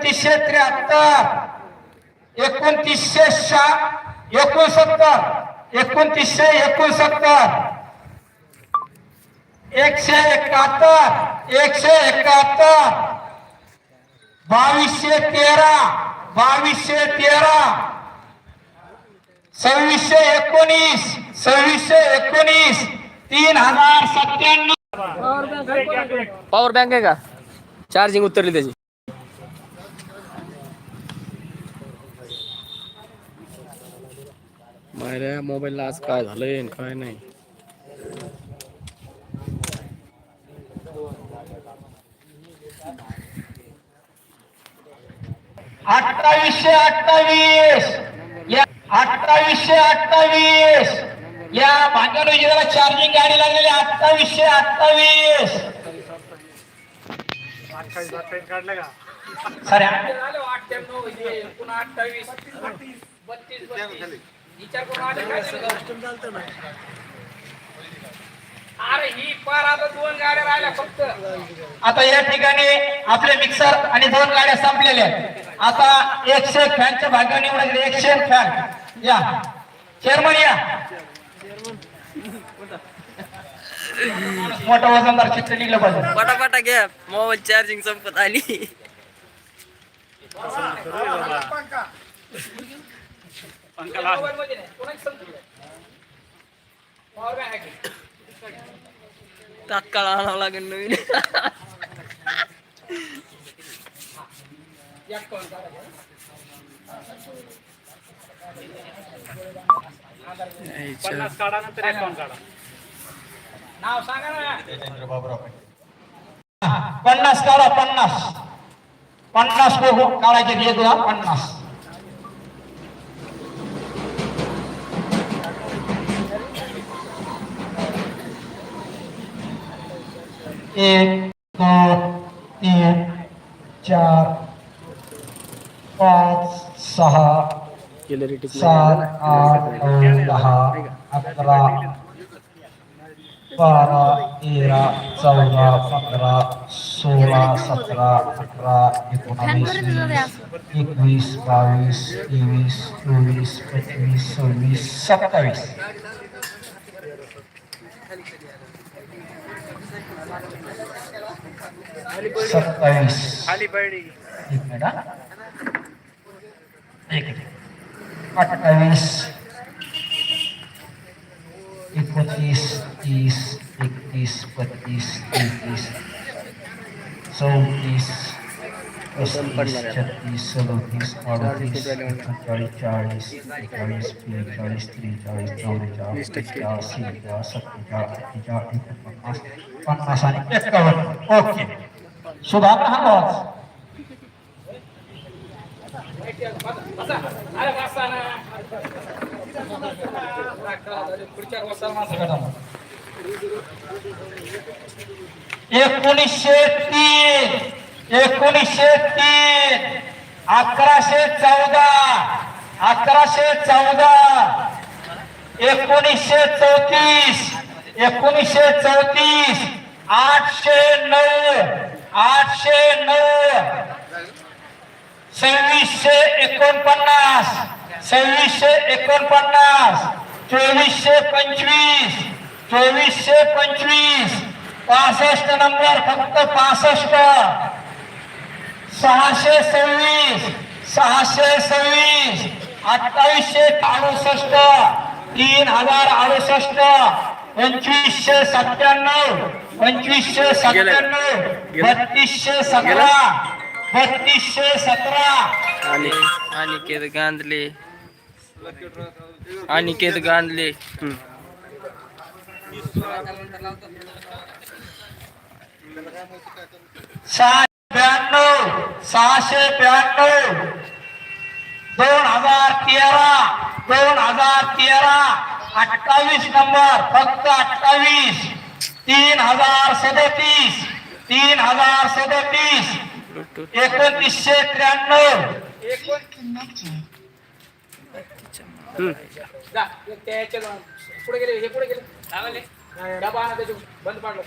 एकोणतीसशे त्र्याहत्तर एकोणतीसशे शा एकोणसत्तर एकोणतीसशे एकोणसत्तर एकशे एकाहत्तर एकशे एकाहत्तर बावीसशे तेरा बावीसशे तेरा सव्वीसशे एकोणीस सव्वीसशे एकोणीस तीन हजार सत्त्याण्णव. पॉवर बँक आहे का? चार्जिंग उतरली त्याची. माझ्या मोबाईलला आज काय झालंय काय नाही. अठ्ठावीसशे अठ्ठावीस. या अठ्ठावीसशे अठ्ठावीस. या भांडवली जिल्ह्याला चार्जिंग गाडी लागलेली अठ्ठावीसशे अठ्ठावीस. सर अरे ही पार आता दोन गाड्या राहिल्या फक्त. आता या ठिकाणी आपले मिक्सर आणि दोन गाड्या संपलेल्या आहेत. आता एकशे फॅनच्या भागाने निवडून एकशे फॅन या. चेअरमन या. मोठा वजनदार चित्र निघलं पाहिजे. पटापटा घ्या. मोबाईल चार्जिंग संपत आली. मोबाईल मध्ये नाही कोणाची संपली पॉवर बँक आहे तात्काळ आणावं लागेल नवीन एक कॉल करा. नाव सांगा ना पन्नास काढा पन्नास पन्नास को काढायचे घे तुला पन्नास एक दोन तीन चार पाच सहा सात आठ नऊ दहा अकरा बारा तेरा चौदा पंधरा सोळा सतरा अठरा एकोणावीस वीस एकवीस बावीस तेवीस चोवीस पंचवीस सव्वीस सत्तावीस. सत्तावीस एक मिनिट हा. एक मिनिट अठ्ठावीस एकोणतीस तीस एकतीस बत्तीस तेहतीस चौतीस पस्तीस छत्तीस सदोतीस अडतीस एकोणचाळीस चाळीस एकेचाळीस बेचाळीस त्रेचाळीस चौवेचाळीस पंचेचाळीस सत्तेचाळीस सत्तेचाळीस अठ्ठेचाळीस एकोणपन्नास पन्नास आणि एकावन्न ओके सुधारणा हा एकोणीसशे तीन एकोणीसशे तीन अकराशे चौदा अकराशे चौदा एकोणीसशे चौतीस एकोणीसशे चौतीस आठशे नऊ आठशे नऊ. सव्वीसशे एकोणपन्नास. सव्वीसशे एकोणपन्नास. चोवीसशे पंचवीस. चोवीसशे पंचवीस. पासष्ट नंबर फक्त पासष्ट. सहाशे सव्वीस. सहाशे सव्वीस. अठ्ठावीसशे अडुसष्ट तीन हजार अडुसष्ट. पंचवीसशे सत्त्याण्णव. पंचवीसशे सत्त्याण्णव बत्तीसशे सतरा बत्तीसशे सतरा. आणि अनिकेत गांधले. अनिकेत गांधले. सहाशे ब्याण्णव सहाशे ब्याण्णव. दोन हजार तेरा दोन हजार तेरा. अठ्ठावीस नंबर फक्त अठ्ठावीस. तीन हजार सदतीस तीन हजार सदतीस एकोणतीसशे त्र्याण्णव. पुढे गेले हे पुढे गेले. चांगले डबा आणा त्याच्या बंद पाडलं.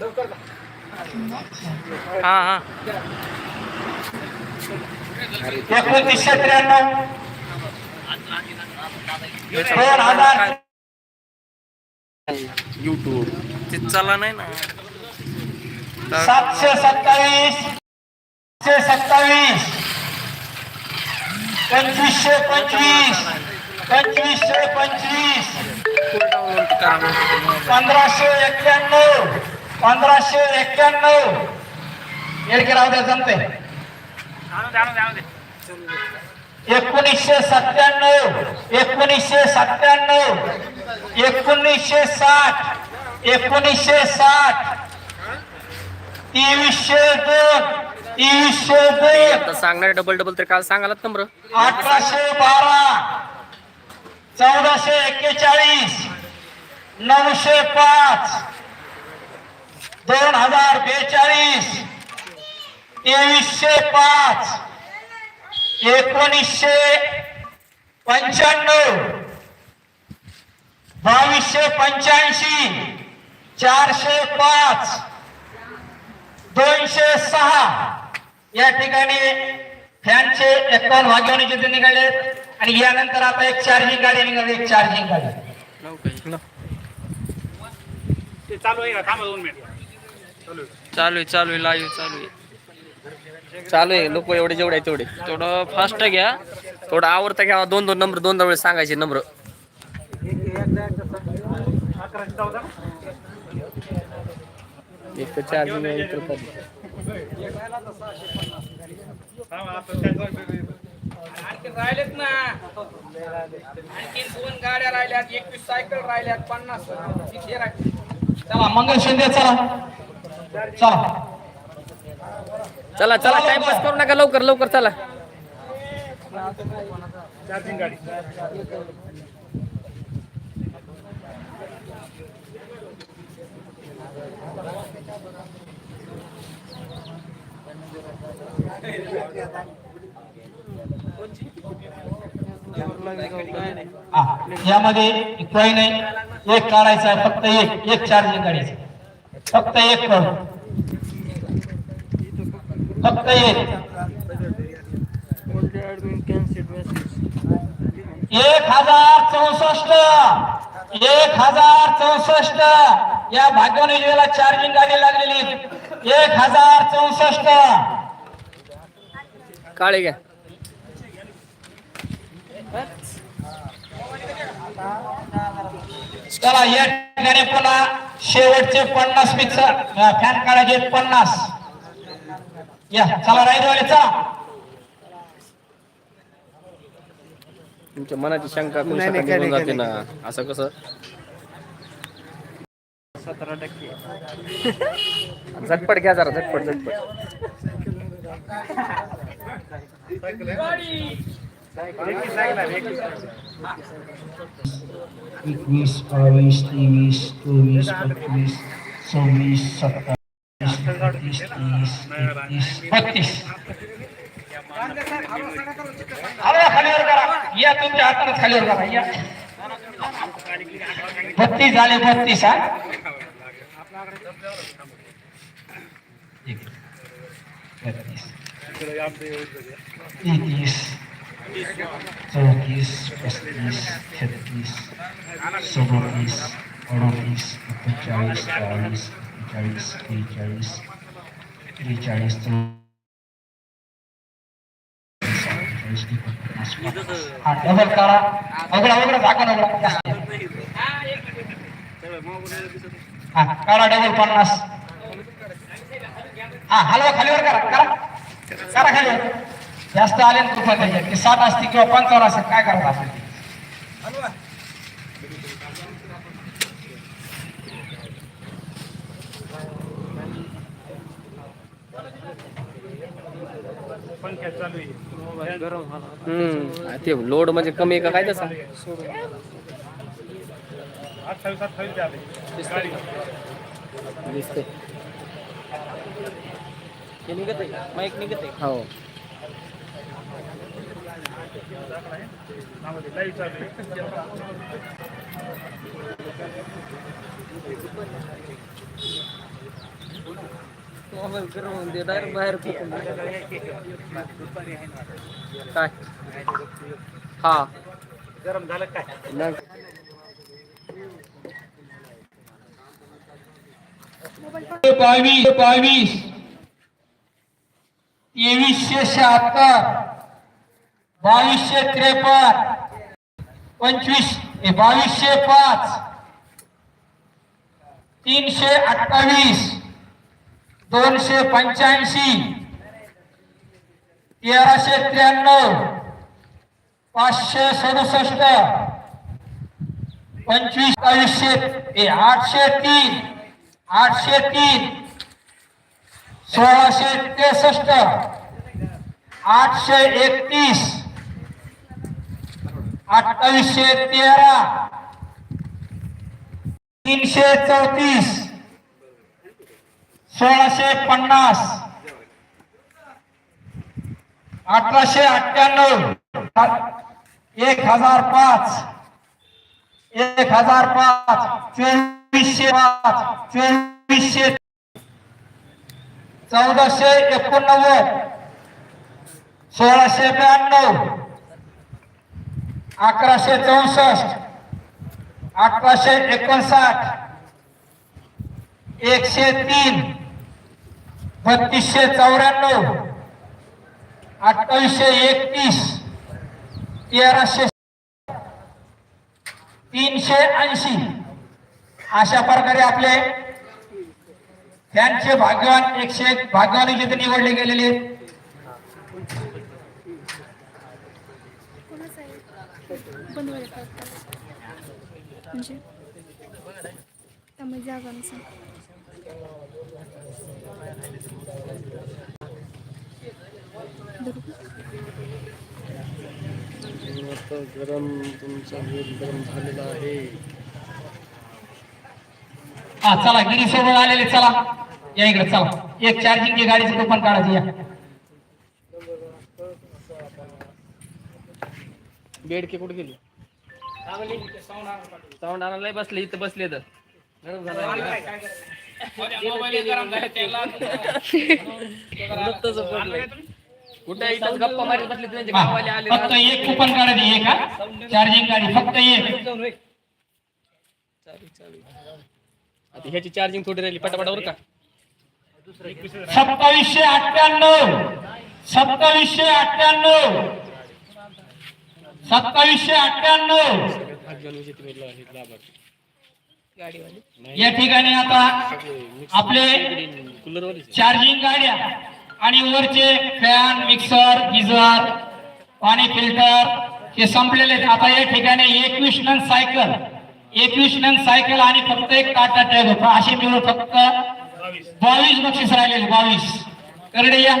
लवकर हा हा. एकोणतीसशे त्र्याण्णव. दोन हजार युट्यूब ते चला नाही ना. सातशे सत्तावीस सातशे सत्तावीस पंचवीसशे पंचवीस पंचवीसशे पंचवीस. पंधराशे एक्क्याण्णव पंधराशे एक्क्याण्णव. येडके राहू द्या जमते एकोणीसशे सत्त्याण्णव एकोणीसशे सत्त्याण्णव. एकोणीसशे साठ एकोणीसशे साठ तेवीसशे दोन तेवीसशे दोन. सांगणार डबल डबल तर काल सांगालात नंबर अठराशे बारा चौदाशे एक्केचाळीस नऊशे पाच दोन हजार बेचाळीस तेवीसशे पाच एकोणीसशे पंच्याण्णव बावीसशे पंच्याऐंशी चारशे पाच दोनशे सहा. या ठिकाणी फॅनचे एकावन्न भाग्यवानी जिथे निघाले आणि यानंतर आता एक चार्जिंग गाडी निघाली एक चार्जिंग गाडी. चालू आहे का? थांबा दोन मिनिट चालू आहे. चालू आहे लाईव्ह चालू आहे. चालू आहे लोक एवढे जेवढे आहे तेवढे. थोडं फास्ट घ्या. थोडं आवडता घ्या. दोन दोन नंबर दोन दोन वेळेस सांगायचे नंबर एक तर चार्जिंग आहे एक तर राहिलेत ना. आणखी दोन गाड्या राहिल्यात एकवीस सायकल राहिल्यात पन्नास. हे चला मंगल शिंदे चला. चला. चला चला टाइमपास करू नका लवकर लवकर चला. हा, यामध्ये काही नाही. एक काढायचं आहे फक्त एक. एक चार्जिंग काढायचं फक्त एक कर फक्त एक. एक हजार चौसष्ट. एक हजार चौसष्ट. या भाग्यवान योजनेला चार्जिंग गाडी लागलेली. एक हजार चौसष्ट. काळे घ्या चला या ठिकाणी पुन्हा शेवटचे पन्नास मिक्सर फॅन काढायचे पन्नास. या चला रायदवाले चला. तुमच्या मनाची शंका करू शकत निघून जाते ना. असं कसं? झटपट घ्या जरा झटपट झटपट. एकवीस बावीस तेवीस चोवीस पंचवीस सव्वीस सत्तावीस अडतीस तीस एकतीस बत्तीस हवा खालीवर करा या तुमच्या हाताने खालीवर करा या बत्तीस झाले बत्तीस हा बत्तीस तेहतीस चौतीस पस्तीस छत्तीस सदोतीस अडोतीस एकोणचाळीस चाळीस एकेचाळीस त्रेचाळीस त्रेचाळीस चौवेचाळीस एकोणपन्नास पन्नास. हा डबल करा वगळा वगळा झाका वगळा हा काढा डबल पन्नास हा हलवा खालीवर करा करा. करा खाली जास्त आले ना तुफान त्याच्यात की सात असते किंवा पंचावर असेल काय करत असेल हम्म. ते लोड म्हणजे कमी आहे का? काय तसा? दिसते माईक निघत आहे. हो. मोबाईल गरम होऊन दे डायरेक्ट बाहेर फेकून काय? हा. गरम झालं काय? बावीस बावीस तेवीसशे शहात्तर बावीसशे त्रेपन्न पंचवीस बावीसशे पाच तीनशे अठ्ठावीस दोनशे पंच्याऐंशी तेराशे त्र्याण्णव पाचशे सदुसष्ट पंचवीस बावीसशे आठशे तीन आठशे तीन सोळाशे त्रेसष्ट. आठशे एकतीस. अठ्ठावीसशे तेरा. तीनशे चौतीस. सोळाशे पन्नास. अठराशे अठ्ठ्याण्णव. एक हजार पाच. एक हजार पाच. चोवीसशे पाच. चोवीसशे चौदाशे एकोणनव्वद सोळाशे ब्याण्णव अकराशे चौसष्ट अकराशे एकोणसाठ एकशे तीन बत्तीसशे चौऱ्याण्णव अठ्ठावीसशे एकतीस तेराशे तीनशे ऐंशी. अशा प्रकारे आपले त्यांचे भाग्यवान एकशे एक भाग्यवान जिथे निवडले गेलेले आहेत. गरम तुमचा गरम झालेला आहे हा चला गिरी सोडून आलेले चला. या इकडे चला. एक चार्जिंगची गाडीचं कुपन काढायची या. बेडके कुठे गेली? साऊंड आणायला बसले इथं बसले तर. गरम झालं. कुठे इथं गप्पा मारीत बसले त्यांचे हा, गावाले आले. फक्त एक कुपन काढायची एक चार्जिंग गाडी फक्त एक. चालू चालू आता ह्याची चार्जिंग थोडी राहिली पटापटावर का. सत्तावीसशे अठ्ठ्याण्णव. सत्तावीसशे अठ्ठ्याण्णव. सत्तावीसशे अठ्ठ्याण्णव. या ठिकाणी आता आपले कूलर वाली चार्जिंग गाड्या आणि वरचे फॅन मिक्सर गिझर पाणी फिल्टर हे संपलेले आहेत. आता या ठिकाणी एकवीस नन सायकल एकवीस नंग सायकल आणि फक्त एक टाटा टॅग असे मिळून फक्त बावीस बक्षीस राहिलेले बावीस. करडे या.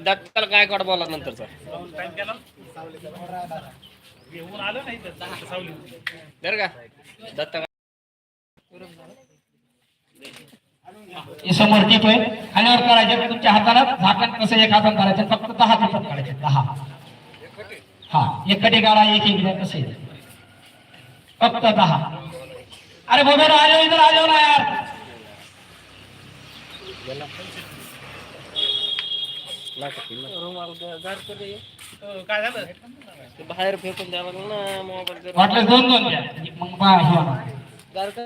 दत्तल काय कड बोला नंतरचा? बरं का? दत्त समोर टिप आहे. करायचे तुमच्या हाताला. झाकण कसं एक हातात करायचं? फक्त दहा टिपत काढायचे दहा. हा. एक कटी काढा एक एक कसं फक्त दहा. अरे बोलो ना आजो इधर आजो ना यार. काय झालं बाहेर फेकून द्यावं लागलं ना मोबाईल वाटलं दोन दोन द्या. मग बा हे बघा.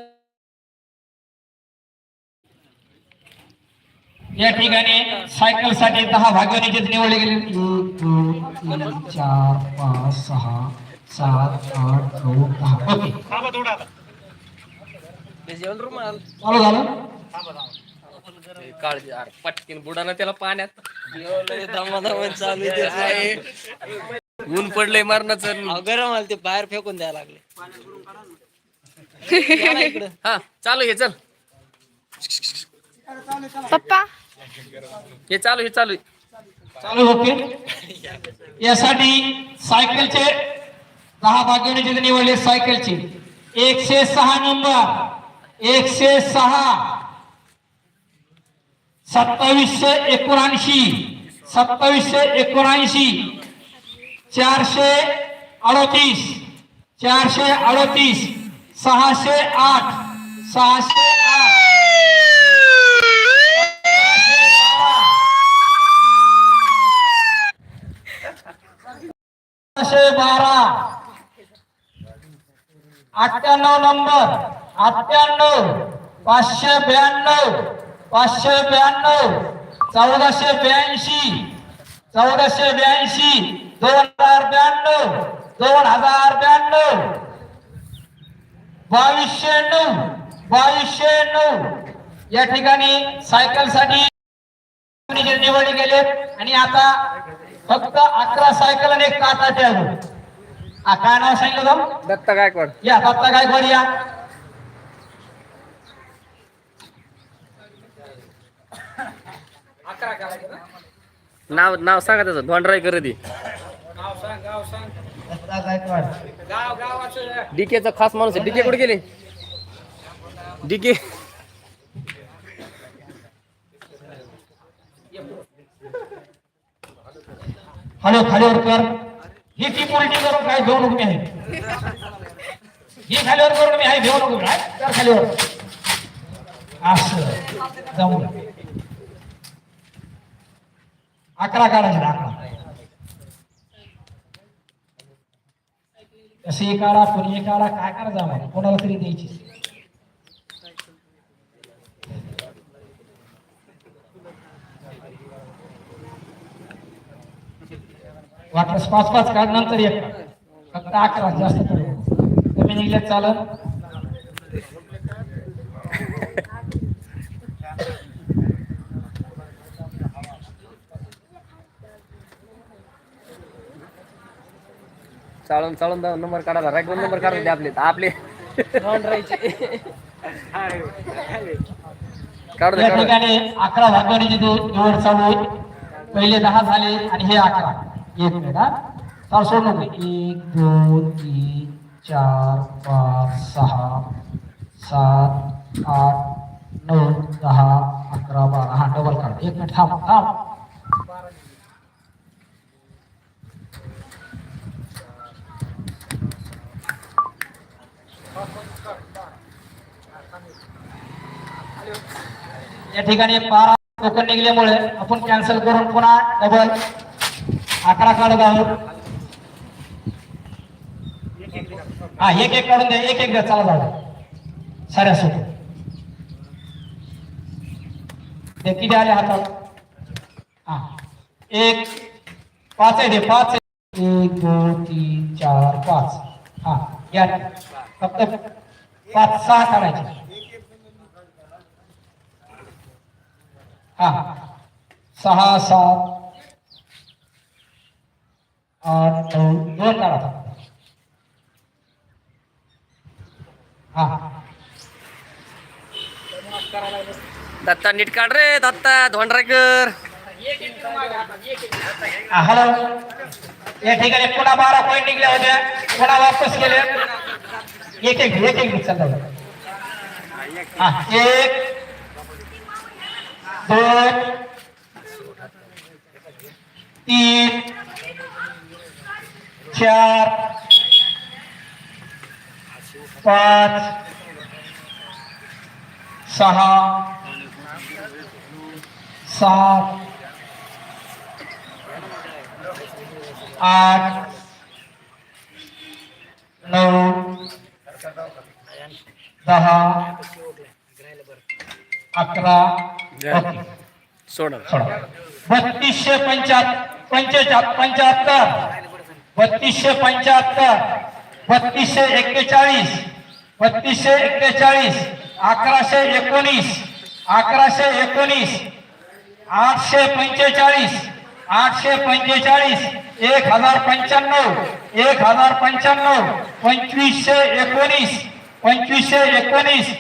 या ठिकाणी सायकलसाठी दहा भागवणीचे निवडले गेले. तीन चार पाच सहा सात आठ नऊ दहा. ओके. चालू झालं? काळजी अरे पटकीन बुडाना त्याला पाण्यात. ऊन पडलंय मरणाचं. गरम आलं ते बाहेर फेकून द्यायला लागले. हा चालू हे चल. पप्पा? हे चालू हे चालू. चालू ओके यासाठी सायकलचे दहा भागवणीचे निवडले सायकलचे. एकशे सहा नंबर एकशे सहा. सत्तावीसशे एकोणऐंशी सत्तावीसशे एकोणऐंशी चारशे अडतीस चारशे अडतीस सहाशे आठ सहाशे आठ सहाशे बारा अठ्ठ्याण्णव नंबर अठ्ठ्याण्णव पाचशे ब्याण्णव पाचशे ब्याण्णव चौदाशे ब्याऐंशी चौदाशे ब्याऐंशी दोन हजार ब्याण्णव दोन हजार ब्याण्णव. बावीसशे नऊ बावीसशे नऊ. या ठिकाणी सायकलसाठी निवडले गेले आणि आता फक्त अकरा सायकल आणि एक काटा टॅग हा काय नाव सांगितलं जाऊ दत्ता गायकवाड. या दत्ता गायकवाड या. नाव नाव सांगा त्याचं धोंडराय करदी सांग दत्ता गायकवाड. डीकेचा खास माणूस आहे. डीके कुठे गेले? डीके. हॅलो खालीवर कर. ही ती पोल्टी करून काय घेऊ नको मी आहे. ही खालीवर करून मी आहे घेऊ नको काय? तर खालीवर. असं. जाऊ अकरा काढायचे अकरा. कसे काढा कोणी काढा काय करा जाणार कोणाला तरी द्यायची वाटल्यास पाच पाच काढ नंतर एक. फक्त अकरा जास्त करू. कमी निघले चालत चालून चालून जाऊन नंबर काढायला. राईट दोन नंबर काढायचे आपले. आपले. धोंडरायचे काढू दे या. ठिकाणी अकरा भागवाडीची निवड चालू. पहिले दहा झाले आणि हे अकरा. एक मिनिट हा चाल सोडून नको एक दोन तीन चार पाच सहा सात आठ नऊ दहा अकरा बारा हा डबल काढ एक मिनिट थांब थांब या ठिकाणी बारा टोकन निघल्यामुळे आपण कॅन्सल करून पुन्हा डबल अकरा काढत आहोत. हा एक एक काढून द्या एक एक द्या चला जाऊ. साऱ्या सोबत. ते किती आले हातात? हा. एक पाच आहे ते पाच आहे. एक दोन तीन चार पाच. हा या. फक्त पाच सहा काढायचे. हा. सहा सात आठ नऊ दोन काढा हा दत्ता नीट काढ रे दत्ता धोंडरायकर हॅलो. या ठिकाणी पुन्हा बारा पॉईंट निघल्या होत्या. पुन्हा वापस गेले एक एक एक एक चाललं हा एक दोन तीन चार पाच सहा सात आठ नौ दहा अकरा सोडा. बत्तीसशे पंच्याहत्तर पंचेचाळ पंच्याहत्तर बत्तीसशे पंच्याहत्तर बत्तीसशे एक्केचाळीस बत्तीसशे एक्केचाळीस अकराशे एकोणीस अकराशे एकोणीस आठशे पंचेचाळीस आठशे पंचेचाळीस एक हजार पंच्याण्णव एक हजार पंच्याण्णव पंचवीसशे एकोणीस पंचवीसशे एकोणीस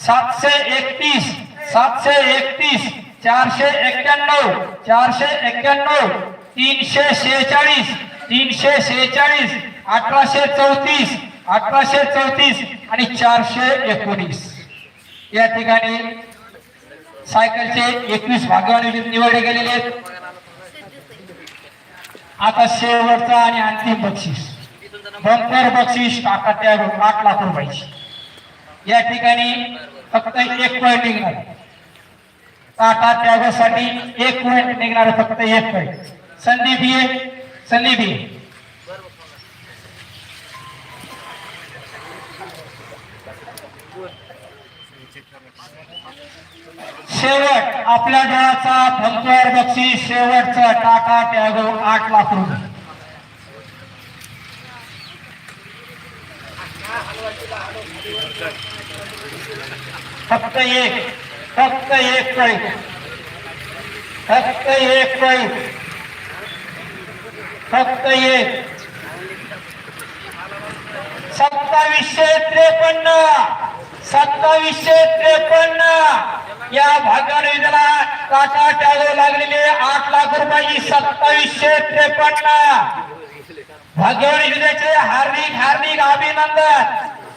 सातशे एकतीस सातशे एकतीस चारशे एक्क्याण्णव चारशे एक्क्याण्णव तीनशे शेहेचाळीस तीनशे शेहेचाळीस अठराशे चौतीस अठराशे चौतीस आणि चारशे एकोणीस. या ठिकाणी सायकलचे एकवीस भागवान निवडले गेलेले आहेत. आता शेवटचा आणि अंतिम बक्षीस. बंपर बक्षीस टाका त्या आठ लाख रुपयाची. या ठिकाणी फक्त एक पॉईंट निघणार. टाटा त्यागासाठी एक पॉईंट निघणार फक्त एक पॉईंट संदीप ये. सन्निधी. शेवट आपल्या जळाचा भंकर बक्षीस शेवटचं टाटा त्यागो आठ लाख रुपये फक्त एक फक्त एक पॉईंट फक्त एक पॉईंट फक्त एक सत्तावीसशे त्रेपन्न सत्तावीसशे त्रेपन्न. या भागाला काटा टाळू लागलेले आठ लाख रुपयाची सत्तावीसशे त्रेपन्न. भाग्यवान विजेचे हार्दिक हार्दिक अभिनंदन.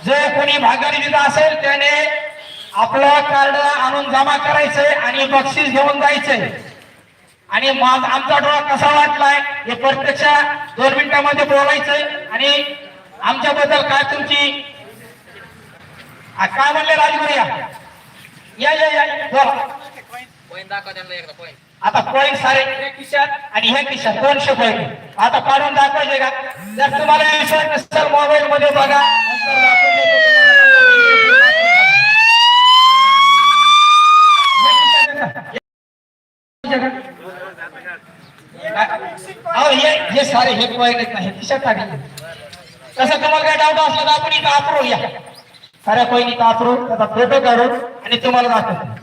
जो कोणी भाग्यवान असेल त्याने आपलं कार्ड आणून जमा करायचंय आणि बक्षीस घेऊन जायचंय. आणि माझ- आमचा ड्रॉ कसा वाटलाय हे प्रत्यक्ष दोन मिनिटांमध्ये बोलायचंय. आणि आमच्याबद्दल काय तुमची काय म्हणले राजगुरू या या या. बोला. आता पॉईंट सारे खिशात आणि हे खिशात दोनशे पॉईंट आता काढून दाखवायचे का? जर तुम्हाला विश्वास नसेल मोबाईल मध्ये बघा. नंतर दाखवून. हे? अहो हे हे सारे हे पॉईंट नाही खिशात टाकले तसं तुम्हाला काय डाऊट असला तर आपण इथं आतरू या साऱ्या पॉईंट इथं आतरू त्याचा फ़ोटो काढू आणि तुम्हाला दाखवतो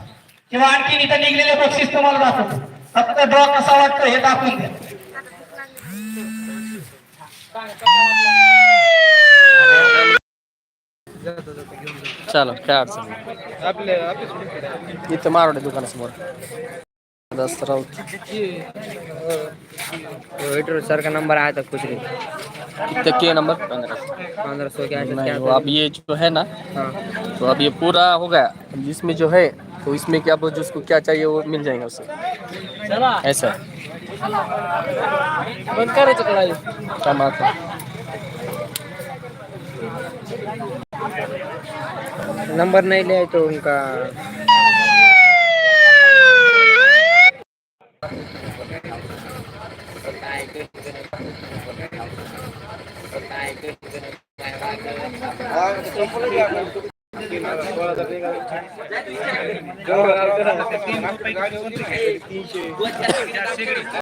किंवा आणखी इथं निघलेले बक्षीस तुम्हाला दाखवतो फक्त ड्रॉ कसा वाटतो हे दाखवून द्या चलो काय अडचण नाही इथं मारवडे दुकानासमोर दस राऊत सर का नंबर आया था कुछ नहीं कितने के नंबर। पंद्रह पंद्रह सौ के आया अब ये जो है ना हाँ। तो अब ये पूरा हो गया। इसमें जो है तो इसमें क्या बोल जिसको क्या चाहिए वो मिल जाएगा उससे ऐसा। बंद करे क्या बात है। नंबर नहीं ले तो उनका तीनशे.